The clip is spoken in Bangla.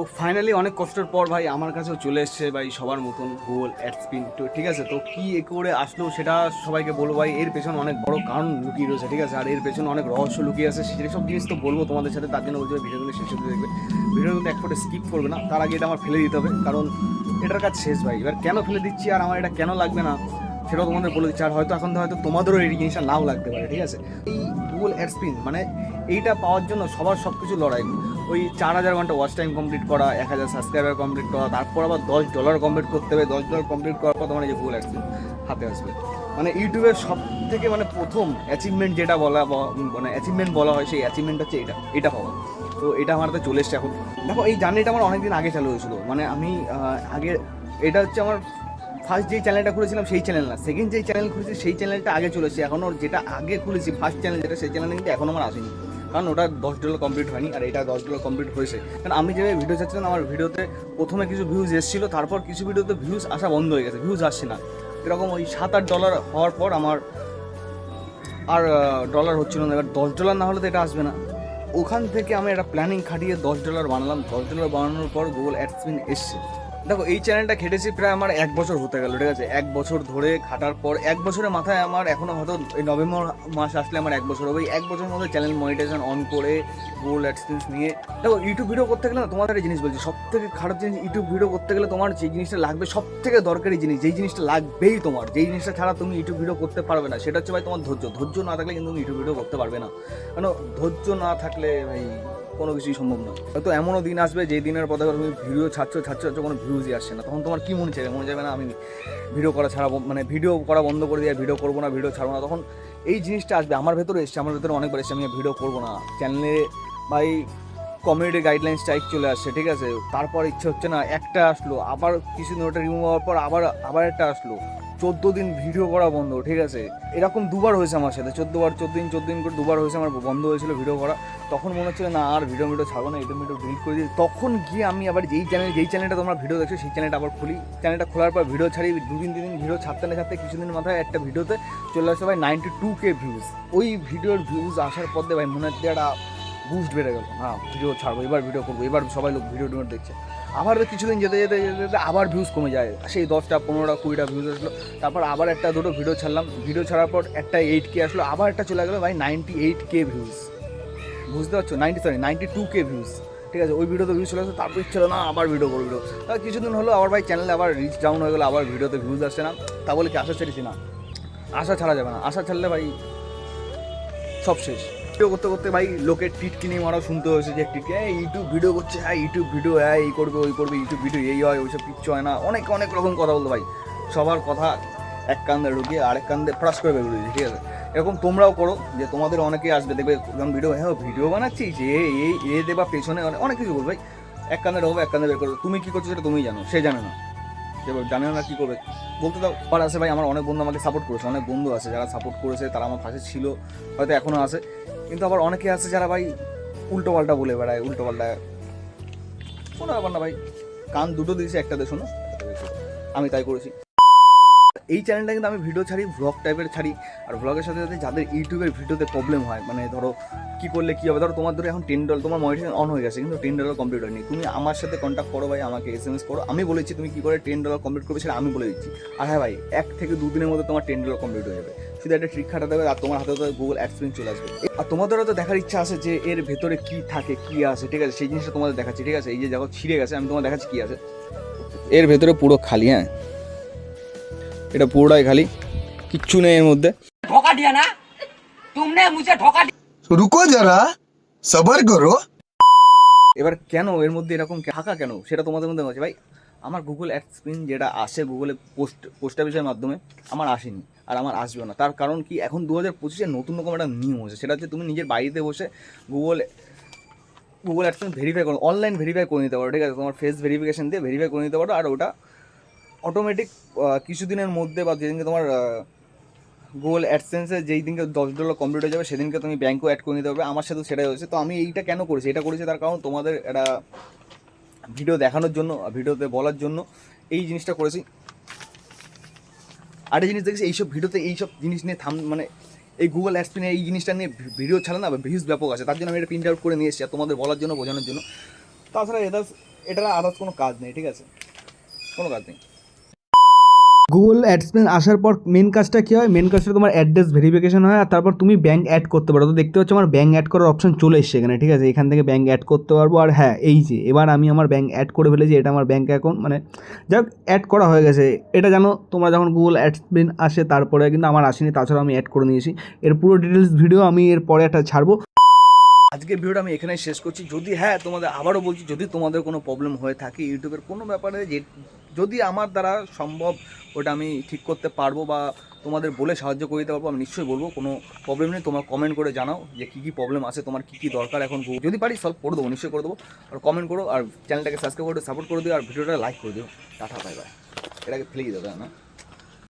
তো ফাইনালি অনেক কষ্টের পর ভাই আমার কাছেও চলে এসছে ভাই সবার মতন গুগল অ্যাডস্পিন তো ঠিক আছে, তো কি এ করে আসলো সেটা সবাইকে বলব ভাই। এর পেছনে অনেক বড় কারণ লুকিয়ে রয়েছে, ঠিক আছে? আর এর পেছনে অনেক রহস্য লুকিয়ে আছে সব জিনিস তো বলব তোমাদের সাথে, তার জন্য বলছি ভিডিওগুলো শেষ অব্দি দেখবে। ভিডিও কিন্তু এক ফোটে স্কিপ করবে না, তার আগে এটা আমার ফেলে দিতে হবে, কারণ এটার কাজ শেষ ভাই। এবার কেন ফেলে দিচ্ছি আর আমার এটা কেন লাগবে না, সেটাও তোমাদের বলে দিচ্ছি। আর হয়তো এখন হয়তো তোমাদেরও এই জিনিসটা নাও লাগতে পারে, ঠিক আছে? এই গুগল অ্যাডস্পিন মানে এইটা পাওয়ার জন্য সবার সব কিছু লড়াই। ওই চার হাজার ঘণ্টা ওয়াচ টাইম কমপ্লিট করা, এক হাজার সাবস্ক্রাইবার কমপ্লিট করা, তারপর আবার দশ ডলার কমপ্লিট করতে হবে। দশ ডলার কমপ্লিট করার পর তোমার এই যে গুগল অ্যাডস্পিন হাতে আসবে। মানে ইউটিউবের সব থেকে মানে প্রথম অ্যাচিভমেন্ট যেটা বলা মানে অ্যাচিভমেন্ট বলা হয় সেই অ্যাচিভমেন্ট হচ্ছে এটা এটা পাওয়া। তো এটা আমার হাতে চলে এসছে এখন। দেখো, এই জার্নিটা আমার অনেকদিন আগে চালু হয়েছিল। মানে আমি আগে এটা হচ্ছে আমার ফার্স্ট যেই চ্যানেলটা খুলেছিলাম সেই চ্যানেল না। সেকেন্ড যেই চ্যানেল খুলেছি সেই চ্যানেলটা আগে চলেছে এখন যেটা আগে খুলেছি ফার্স্ট চ্যানেল যেটা, সেই চ্যানেল কিন্তু এখন আমার আসেনি। কারণ ওটা দশ ডলার কমপ্লিট হয়নি আর এটা দশ ডলার কমপ্লিট হয়েছে। কারণ আমি যেভাবে ভিডিও চাচ্ছিলাম, আমার ভিডিওতে প্রথমে কিছু ভিউজ এসেছিল, তারপর কিছু ভিডিওতে ভিউজ আসা বন্ধ হয়ে গেছে ভিউজ আসছে না। এরকম ওই সাত আট ডলার হওয়ার পর আমার আর ডলার হচ্ছিল না। এবার দশ ডলার না হলে তো এটা আসবে না। ওখান থেকে আমি একটা প্ল্যানিং খাটিয়ে দশ ডলার বানালাম। দশ ডলার বানানোর পর গুগল অ্যাডসপিন এসছে। দেখো, এই চ্যানেলটা খেটেছি প্রায় আমার এক বছর হতে গেল, ঠিক আছে? এক বছর ধরে খাটার পর, এক বছরের মাথায় আমার এখনও হয়তো এই নভেম্বর মাস আসলে আমার এক বছর হবে। এক বছরের মধ্যে চ্যানেল মনিটাইজেশন অন করে গুগল অ্যাডসেন্স নিয়ে, দেখো ইউটিউব ভিডিও করতে গেলে না, তোমাদের জিনিস বলছি সব থেকে খারাপ জিনিস ইউটিউব ভিডিও করতে গেলে তোমার যে জিনিসটা লাগবে সব থেকে দরকারি জিনিস, যেই জিনিসটা লাগবেই তোমার, যেই জিনিসটা ছাড়া তুমি ইউটিউব ভিডিও করতে পারবে না, সেটা হচ্ছে ভাই তোমার ধৈর্য। ধৈর্য না থাকলে কিন্তু তুমি ইউটিউব ভিডিও করতে পারবে না। কেন? ধৈর্য না থাকলে ভাই কোনো কিছুই সম্ভব নয় হয়তো এমনও দিন আসবে যেই দিনের পথে তুমি ভিডিও ছাড়ছো ছাড়ছো ছাড়ছো কোনো ভিউজই আসছে না। তখন তোমার কী মনে চাইবে? মনে যাবে না, আমি ভিডিও করা ছাড়া মানে ভিডিও করা বন্ধ করে দিয়ে ভিডিও করব না, ভিডিও ছাড়বো না। তখন এই জিনিসটা আসবে। আমার ভেতরে এসছে, আমার ভেতরে অনেকবার এসছে, আমি ভিডিও করব না। চ্যানেলে ভাই কমিউনিটি গাইডলাইন স্ট্রাইক চলে আসছে, ঠিক আছে? তারপর ইচ্ছে হচ্ছে না, একটা আসলো, আবার কিছুদিন ওটা রিমুভ হওয়ার পর আবার আবার একটা আসলো। চোদ্দ দিন ভিডিও করা বন্ধ, ঠিক আছে? এরকম দুবার হয়েছে আমার সাথে চোদ্দ বার চোদ্দ দিন চোদ্দ দিন করে দুবার হয়েছে আমার বন্ধ হয়েছিল ভিডিও করা। তখন মনে হচ্ছিল, না, আর ভিডিও ভিডিও ছাড়বো না এটা ভিডিও ডিলিট করে দিই। তখন গিয়ে আমি আবার যেই চ্যানেল যেই চ্যানেলটা তোমরা ভিডিও দেখছ, সেই চ্যানেলটা আবার খুলি। চ্যানেলটা খোলার পর ভিডিও ছাড়ি, দুদিন তিন দিন ভিডিও ছাড়তে না ছাড়তে কিছুদিন মাথায় একটা ভিডিওতে চলে আসছে ভাই নাইনটি টু কে ভিউজ ওই ভিডিওর ভিউজ আসার পর ভাই মনে হচ্ছে একটা বুস্ট বেড়ে গেল। না ভিডিও ছাড়বো, এবার ভিডিও করব, এবার সবাই লোক ভিডিও টিডিও দেখছে। আবার কিছুদিন যেতে যেতে যেতে যেতে আবার ভিউজ কমে যায়। সেই দশটা, পনেরোটা, কুড়িটা ভিউজ আসলো। তারপর আবার একটা, দুটো ভিডিও ছাড়লাম। ভিডিও ছাড়ার পর একটা এইট কে আসলো। আবার একটা চলে গেলো ভাই নাইনটি এইট কে ভিউজ বুঝতে পারছ? Ninety sorry ninety two K views ঠিক আছে, ওই ভিডিওতে ভিউজ চলে আসলো। তারপর ইচ্ছে হলো, না, আবার ভিডিও করব ভিডিও তার কিছুদিন হলো, আবার ভাই চ্যানেলে আবার রিচ ডাউন হয়ে গেলো, আবার ভিডিওতে ভিউজ আসছে না। তা বলে কি আশা ছেড়েছি না? আশা ছাড়া যাবে না। আশা ছাড়লে ভাই সব শেষ। ভিডিও করতে করতে ভাই লোকের টিট কিনে মারাও শুনতে হয়েছে যে টিট হ্যাঁ ইউটিউব ভিডিও করছে হ্যাঁ ইউটিউব ভিডিও হ্যাঁ এই করবে, ওই করবে ইউটিউব ভিডিও এই হয়, ওইসব কিচ্ছু হয় না। অনেক অনেক রকম কথা বলতো ভাই। সবার কথা এক কান্দে ঢুকিয়ে আরেক কান্দে ফ্রাস করে বেরোবে ঠিক আছে? এরকম তোমরাও করো, যে তোমাদের অনেকেই আসবে, দেখবে যখন ভিডিও হ্যাঁ ভিডিও বানাচ্ছিস এ এই এ দেবা পেছনে, অনেক অনেক কিছু বলবে ভাই। এক কান্দে ঢোকবে এক কান্দে বের করবে। তুমি কী করছ সেটা তুমিই জানো, সে জানে না। সে জানে না কী করবে। বলতে তো পার আছে ভাই আমার অনেক বন্ধু আমাকে সাপোর্ট করেছে, অনেক বন্ধু আছে যারা সাপোর্ট করেছে, তারা আমার পাশে ছিল, হয়তো এখনও আছে। কিন্তু আবার অনেকে আছে যারা ভাই উল্টো পাল্টা বলে বেড়ায় উল্টো পাল্টা কোনো ব্যাপার না ভাই, কান দুটো দিয়েছি, একটা দিয়ে শোনো। আমি তাই করেছি। এই চ্যানেলটা কিন্তু আমি ভিডিও ছাড়ি ভ্লগ টাইপের ছাড়ি। আর ভ্লগের সাথে সাথে যাদের ইউটিউবের ভিডিওতে প্রবলেম হয় মানে ধরো কী করলে কী হবে? ধরো তোমার ধরো এখন টেন ডলার তোমার মনিটাইজেশন অন হয়ে গেছে, কিন্তু টেন ডলার কমপ্লিট হয়নি। তুমি আমার সাথে কন্ট্যাক্ট করো ভাই, আমাকে এস এম এস করো। আমি বলেছি তুমি কী করে টেন ডলার কমপ্লিট করবে সেটা আমি বলে দিচ্ছি। আর হ্যাঁ ভাই, এক থেকে দুদিনের মধ্যে তোমার টেন ডলার কমপ্লিট হয়ে যাবে। শুধু একটা ট্রিক খাটাতে হবে আর তোমার হাতে তো গুগল অ্যাডসপিন চলে আসবে। আর তোমাদেরও তো দেখার ইচ্ছা আছে যে এর ভেতরে কী থাকে, কী আছে, ঠিক আছে? সেই জিনিসটা তোমাদের দেখাচ্ছি, ঠিক আছে? এই যে দেখো, ছিঁড়ে গেছে, আমি তোমার দেখাচ্ছি কী আছে। এর ভেতরে পুরো খালি হ্যাঁ? এটা পুরোটাই খালি কিচ্ছু নেই এর মধ্যে। ঢোকা দিয়া না তুমনে মুঝে ঢোকা রুকো যারা সবার করো। এবার কেন এর মধ্যে এরকম ঢাকা কেন? সেটা তোমাদের মধ্যে আছে। ভাই আমার গুগল অ্যাডসপিন যেটা আসে গুগলে পোস্ট পোস্ট অফিসের মাধ্যমে আমার আসেনি আর আমার আসবে না। তার কারণ কি এখন দু হাজার পঁচিশে নতুন রকম একটা নিয়ম হয়েছে সেটা হচ্ছে তুমি নিজের বাড়িতে বসে Google Google AdSense PIN verify করো অনলাইন ভেরিফাই করে নিতে পারো ঠিক আছে? তোমার ফেস ভেরিফিকেশান দিয়ে ভেরিফাই করে নিতে পারো আর ওটা অটোমেটিক কিছুদিনের মধ্যে বা যেদিনকে তোমার গুগল অ্যাডসেন্সে যেই দিনকে দশ ডলার কমপ্লিট হয়ে যাবে, সেদিনকে তুমি ব্যাঙ্কও অ্যাড করে নিতে পারবে। আমার সাথে সেটাই হয়েছে। তো আমি এইটা কেন করেছি? এটা করেছি তার কারণ তোমাদের একটা ভিডিও দেখানোর জন্য ভিডিওতে বলার জন্য এই জিনিসটা করেছি। আরেকটা জিনিস দেখেছি, এইসব ভিডিওতে এইসব জিনিস নিয়ে থাম মানে এই গুগল অ্যাডসপিনে এই জিনিসটা নিয়ে ভিডিও ছাড়া না ভিউজ ব্যাপক আছে। তার জন্য আমি এটা প্রিন্ট আউট করে নিয়ে এসেছি তোমাদের বলার জন্য, বোঝানোর জন্য। তাছাড়া এদার্স এটা আদার্স কোনো কাজ নেই, ঠিক আছে? কোনো কাজ নেই। গুগল অ্যাডসপেন আসার পর মেন কাজটা কী হয়? মেন কাজটা তোমার অ্যাড্রেস ভেরিফিকেশন হয় আর তারপর তুমি ব্যাঙ্ক অ্যাড করতে পারো। তো দেখতে পাচ্ছ আমার ব্যাঙ্ক অ্যাড করার অপশন চলে এসছে এখানে, ঠিক আছে? এখান থেকে ব্যাঙ্ক অ্যাড করতে পারব আর হ্যাঁ এই যে, এবার আমি আমার ব্যাঙ্ক অ্যাড করে ফেলেছি, এটা আমার ব্যাঙ্ক অ্যাকাউন্ট মানে যাই হোক অ্যাড করা হয়ে গেছে। এটা জানো, তোমরা যখন গুগল অ্যাডসপেন আসে, তারপরে কিন্তু আমার আসেনি তাছাড়া আমি অ্যাড করে নিয়েছি। এর পুরো ডিটেলস ভিডিও আমি এর পরে একটা ছাড়বো। আজকের ভিডিওটা আমি এখানেই শেষ করছি। যদি হ্যাঁ তোমাদের, আবারও বলছি, যদি তোমাদের কোনো প্রবলেম হয়ে থাকে ইউটিউবের কোনো ব্যাপারে যে যদি আমার দ্বারা সম্ভব ওটা আমি ঠিক করতে পারব বা তোমাদের বলে সাহায্য করে দিতে পারব, আমি নিশ্চয়ই বলব, কোনো প্রবলেম নেই। তোমার কমেন্ট করে জানাও যে কী কী প্রবলেম আছে, তোমার কী কী দরকার এখন যদি পারি সলভ করে দেবো, নিশ্চয়ই করে দেবো। আর কমেন্ট করো, আর চ্যানেলটাকে সাবস্ক্রাইব করে সাপোর্ট করে দিও, আর ভিডিওটা লাইক করে দিও। টাটা বাই বাই এটাকে ফেলে হবে না?